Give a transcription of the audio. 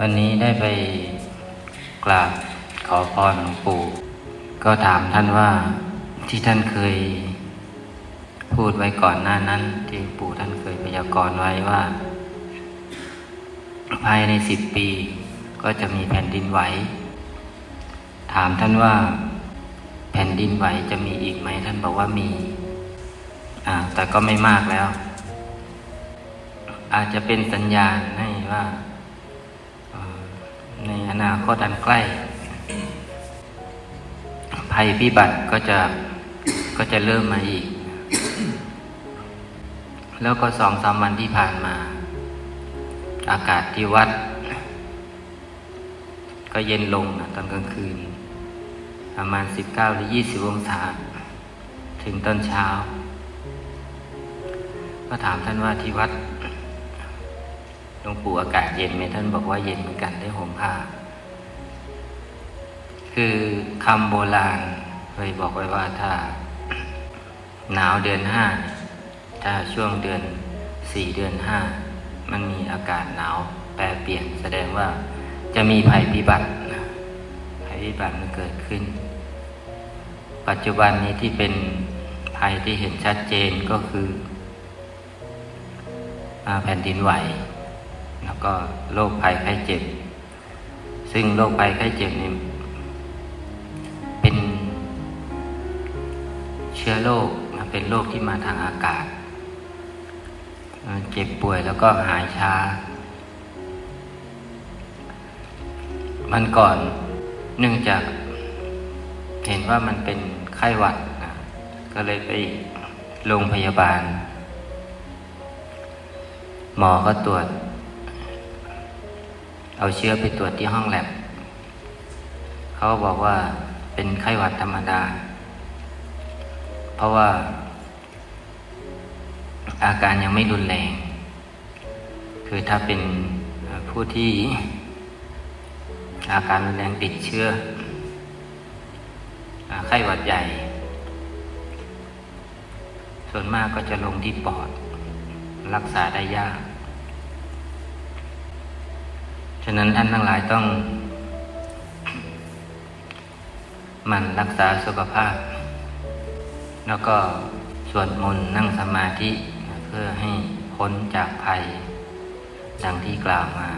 วันนี้ได้ไปกราบขอพรหลวงปู่ ก็ถามท่านว่าที่ท่านเคยพูดไว้ก่อนหน้านั้น ที่ปู่ท่านเคยพยากรณ์ไว้ว่า ภายในสิบปีก็จะมีแผ่นดินไหว ถามท่านว่า แผ่นดินไหวจะมีอีกไหมท่านบอกว่ามีอ่าแต่ก็ไม่มากแล้ว อาจจะเป็นสัญญาณให้ว่า อนาคตอันใกล้ ภัยพิบัติก็จะก็จะเริ่มมาอีก แล้วก็สองสามวันที่ผ่านมา อากาศที่วัด ก็เย็นลงนะตอนกลางคืน ประมาณสิบเก้าหรือยี่สิบองศา ถึงตอนเช้า ก็ถามท่านว่าที่วัด หลวงปู่อากาศเย็นไหมท่านบอกว่าเย็นเหมือนกันได้ห่มผ้า คือคำโบราณเคยบอกไว้ว่าถ้า หนาวเดือนห้าถ้าช่วงเดือนสี่เดือนห้ามันมีอากาศหนาวแปรเปลี่ยน แสดงว่าจะมีภัยพิบัตินะภัยพิบัติมันเกิดขึ้น ปัจจุบันนี้ที่เป็นภัยที่เห็นชัดเจนก็คืออแผ่นดินไหว แล้วก็โรคภัยไข้เจ็บ ซึ่งโรคภัยไข้เจ็บนี่เป็นเชื้อโรคนะเป็นโรคที่มาทางอากาศเอ่อเจ็บป่วยแล้วก็หายช้า มันก่อนเนื่องจากเห็นว่ามันเป็นไข้หวัดนะก็เลยไปโรงพยาบาล หมอก็ตรวจ เอาเชื้อไปตรวจที่ห้องแลบเขาบอกว่าเป็นไข้หวัดธรรมดา เพราะว่า อาการยังไม่รุนแรง คือถ้าเป็นผู้ที่อาการรุนแรงติดเชื้อไข้หวัดใหญ่ ส่วนมากก็จะลงที่ปอด รักษาได้ยาก ฉะนั้นท่านทั้งหลายต้องมันรักษาสุขภาพ แล้วก็สวดมนต์นั่งสมาธิ เพื่อให้พ้นจากภัย ดังที่กล่าวมา